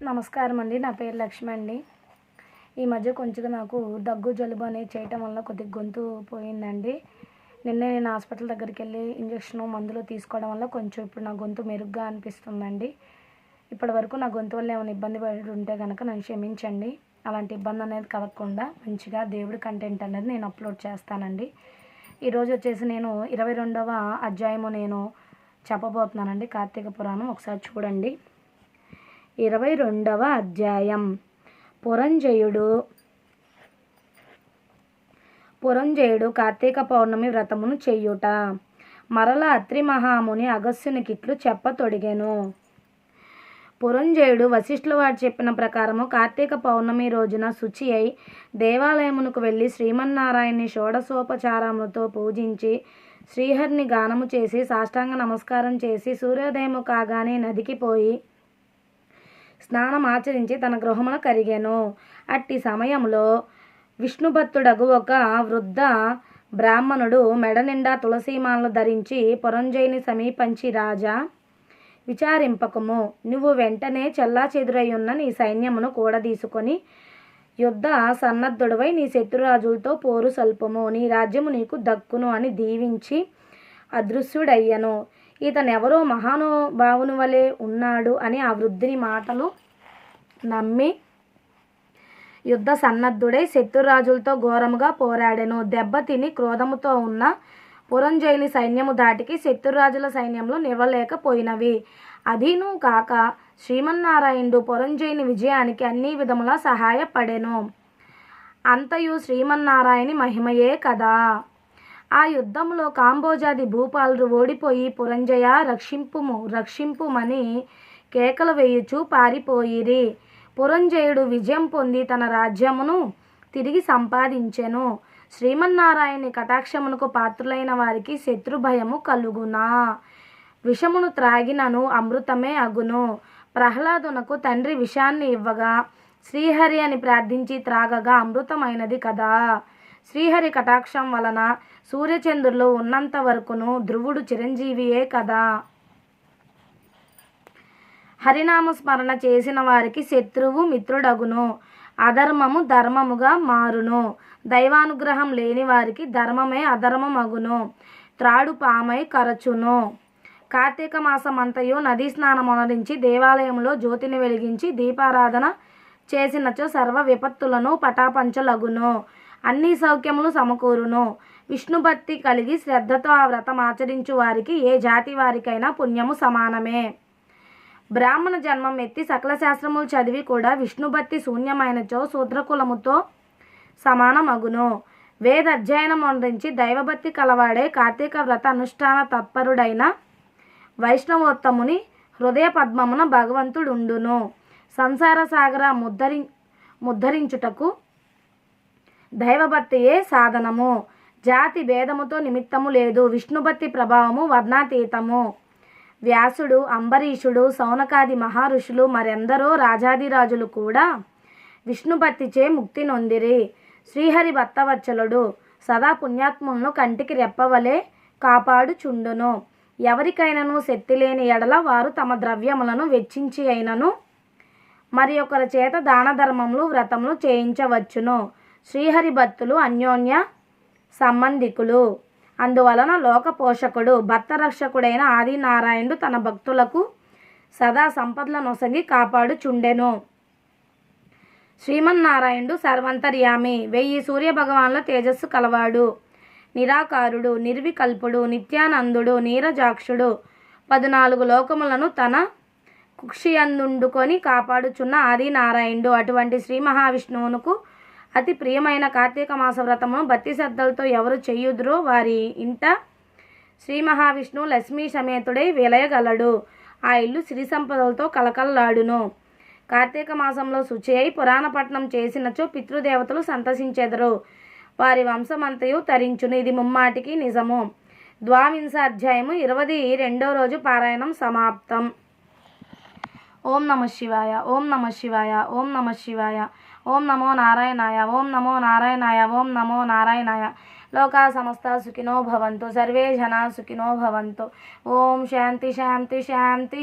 నమస్కారం అండి నా పేరు లక్ష్మి అండి ఈ మధ్య కొంచెం నాకు దగ్గు జలుబు అనేది చేయటం వల్ల కొద్దిగా గొంతు పోయిందండి. నిన్నే నేను హాస్పిటల్ దగ్గరికి వెళ్ళి ఇంజక్షన్ మందులు తీసుకోవడం వల్ల కొంచెం ఇప్పుడు నా గొంతు మెరుగ్గా అనిపిస్తుందండి. ఇప్పటి వరకు నా గొంతు వల్ల ఏమైనా ఇబ్బంది పడి ఉంటే కనుక నన్ను క్షమించండి. అలాంటి ఇబ్బంది అనేది కలగకుండా మంచిగా దేవుడి కంటెంట్ అనేది నేను అప్లోడ్ చేస్తానండి. ఈరోజు వచ్చేసి నేను ఇరవై రెండవ అధ్యాయము నేను చెప్పబోతున్నానండి. కార్తీక పురాణం ఒకసారి చూడండి. ఇరవై రెండవ అధ్యాయం. పురంజయుడు పురంజయుడు కార్తీక పౌర్ణమి వ్రతమును చెయ్యుట మరల అత్రి మహాముని అగస్యునికిట్లు చెప్పతొడిగెను. పురంజయుడు వశిష్ఠుల వారు చెప్పిన ప్రకారము కార్తీక పౌర్ణమి రోజున శుచి అయి దేవాలయమునకు వెళ్ళి శ్రీమన్నారాయణ్ణి షోడశోపచారములతో పూజించి శ్రీహరిని గానము చేసి సాష్టాంగ నమస్కారం చేసి సూర్యోదయము కాగానే నదికి పోయి స్నానం ఆచరించి తన గృహమున కరిగాను. అట్టి సమయంలో విష్ణుభక్తుడగు ఒక వృద్ధ బ్రాహ్మణుడు మెడ నిండా తులసీమాలను ధరించి పురంజయుని సమీపించి రాజా విచారింపకము. నువ్వు వెంటనే చెల్లా చెదురయ్యున్న నీ సైన్యమును కూడదీసుకొని యుద్ధ సన్నద్ధుడవై నీ శత్రురాజులతో పోరు సల్పము. నీ రాజ్యము నీకు దక్కును అని దీవించి అదృశ్యుడయ్యను. ఇతనెవరో మహానుభావుని వలె ఉన్నాడు అని ఆ వృద్ధుని మాటలు నమ్మి యుద్ధ సన్నద్ధుడై శత్రురాజులతో ఘోరముగా పోరాడెను. దెబ్బతిని క్రోధముతో ఉన్న పురంజయుని సైన్యము దాటికి శత్రురాజుల సైన్యంలో నివ్వలేకపోయినవి అదీను కాక శ్రీమన్నారాయణుడు పురంజయుని విజయానికి అన్ని విధములా సహాయపడెను. అంతయు శ్రీమన్నారాయణి మహిమయే కదా. ఆ యుద్ధంలో కాంబోజాది భూపాలురు ఓడిపోయి పురంజయ రక్షింపుము రక్షింపుమని కేకలు వేయుచు పారిపోయిరి. పురంజయుడు విజయం పొంది తన రాజ్యమును తిరిగి సంపాదించెను. శ్రీమన్నారాయణి కటాక్షమునకు పాత్రులైన వారికి శత్రుభయము కలుగునా. విషమును త్రాగినను అమృతమే అగును. ప్రహ్లాదునకు తండ్రి విషాన్ని ఇవ్వగా శ్రీహరి అని ప్రార్థించి త్రాగగా అమృతమైనది కదా. శ్రీహరి కటాక్షం వలన సూర్యచంద్రులు ఉన్నంత వరకును ధ్రువుడు చిరంజీవియే కదా. హరినామ స్మరణ చేసిన వారికి శత్రువు మిత్రుడగును. అధర్మము ధర్మముగా మారును. దైవానుగ్రహం లేని వారికి ధర్మమే అధర్మమగును. త్రాడు పామై కరచును. కార్తీక మాసమంతయు నదీ స్నానం అనరించి దేవాలయంలో జ్యోతిని వెలిగించి దీపారాధన చేసినచో సర్వ విపత్తులను పటాపంచలగును. అన్ని సౌఖ్యములు సమకూరును. విష్ణుభక్తి కలిగి శ్రద్ధతో ఆ వ్రతం ఆచరించు వారికి ఏ జాతి వారికైనా పుణ్యము సమానమే. బ్రాహ్మణ జన్మం ఎత్తి సకల శాస్త్రములు చదివి కూడా విష్ణుభక్తి శూన్యమైనచో శూద్రకులముతో సమానమగును. వేద అధ్యయనం వండించి దైవభక్తి కలవాడే కార్తీక వ్రత అనుష్ఠాన తత్పరుడైన వైష్ణవోత్తముని హృదయ పద్మమున భగవంతుడుండును. సంసార సాగర ముద్దరి ముద్ధరించుటకు దైవభక్తియే సాధనము. జాతి భేదముతో నిమిత్తము లేదు. విష్ణుభక్తి ప్రభావము వర్ణాతీతము. వ్యాసుడు అంబరీషుడు సౌనకాది మహర్షులు మరెందరో రాజాదిరాజులు కూడా విష్ణుభక్తిచే ముక్తి నొందిరి. శ్రీహరి భక్తవచ్చలుడు సదా పుణ్యాత్ములను కంటికి రెప్పవలే కాపాడుచుండును. ఎవరికైనాను శక్తి లేని ఎడల వారు తమ ద్రవ్యములను వెచ్చించి అయినను మరి ఒకరి చేత దాన ధర్మములు వ్రతములు చేయించవచ్చును. శ్రీహరి భక్తులు అన్యోన్య సంబంధికులు. అందువలన లోక పోషకుడు భక్త రక్షకుడైన ఆదినారాయణుడు తన భక్తులకు సదా సంపదల నొసగి కాపాడుచుండెను. శ్రీమన్నారాయణుడు సర్వంతర్యామి వెయ్యి సూర్య భగవాన్ల తేజస్సు కలవాడు. నిరాకారుడు నిర్వికల్పుడు నిత్యానందుడు నీరజాక్షుడు. పద్నాలుగు లోకములను తన కుక్షియందుండుకొని కాపాడుచున్న ఆదినారాయణుడు అటువంటి శ్రీ మహావిష్ణువునకు అతి ప్రియమైన కార్తీక మాస వ్రతము భక్తి శ్రద్ధలతో ఎవరు చెయ్యుదురో వారి ఇంట శ్రీ మహావిష్ణువు లక్ష్మీ సమేతుడై విలయగలడు. ఆ ఇల్లు సిరి సంపదలతో కలకల్లాడును. కార్తీక మాసంలో శుచి అయి పురాణపట్నం చేసినచో పితృదేవతలు సంతసించెదరు. వారి వంశమంతయు తరించును. ఇది ముమ్మాటికి నిజము. ద్వావింశాధ్యాయము ఇరవై రెండో రోజు పారాయణం సమాప్తం. ఓం నమ శివాయ. ఓం నమ శివాయ. ఓం నమ శివాయ. ఓం నమో నారాయణాయ ఓం నమో నారాయణాయ ఓం నమో నారాయణాయ. లోకా సమస్త సుఖినో భవంతు సర్వే జనా సుఖినో భవంతు. ఓం శాంతి శాంతి శాంతి.